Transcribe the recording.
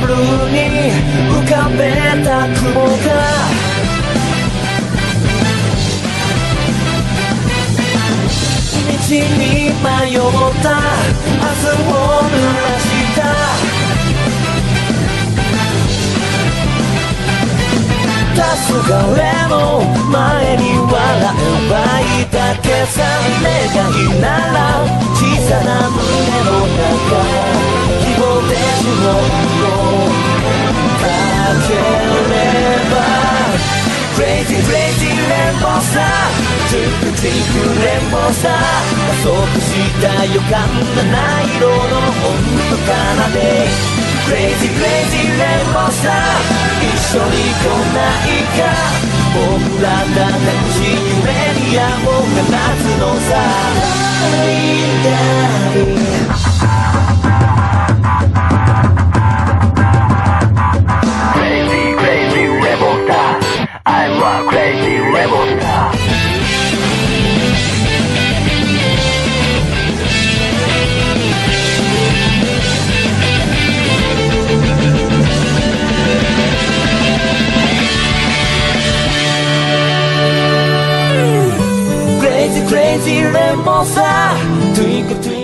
ブルーに浮かべた雲が。道に迷った明日を濡らした。黄昏の前に笑えばいいだけさ。願いなら小さなボーさトゥクトゥクレンボーさ加速した予感がない色の本当かなで Crazy crazy レンボーさ一緒に来ないか僕らが楽し I'm a crazy rebel star. Crazy crazy レモンさ Twinkle twinkle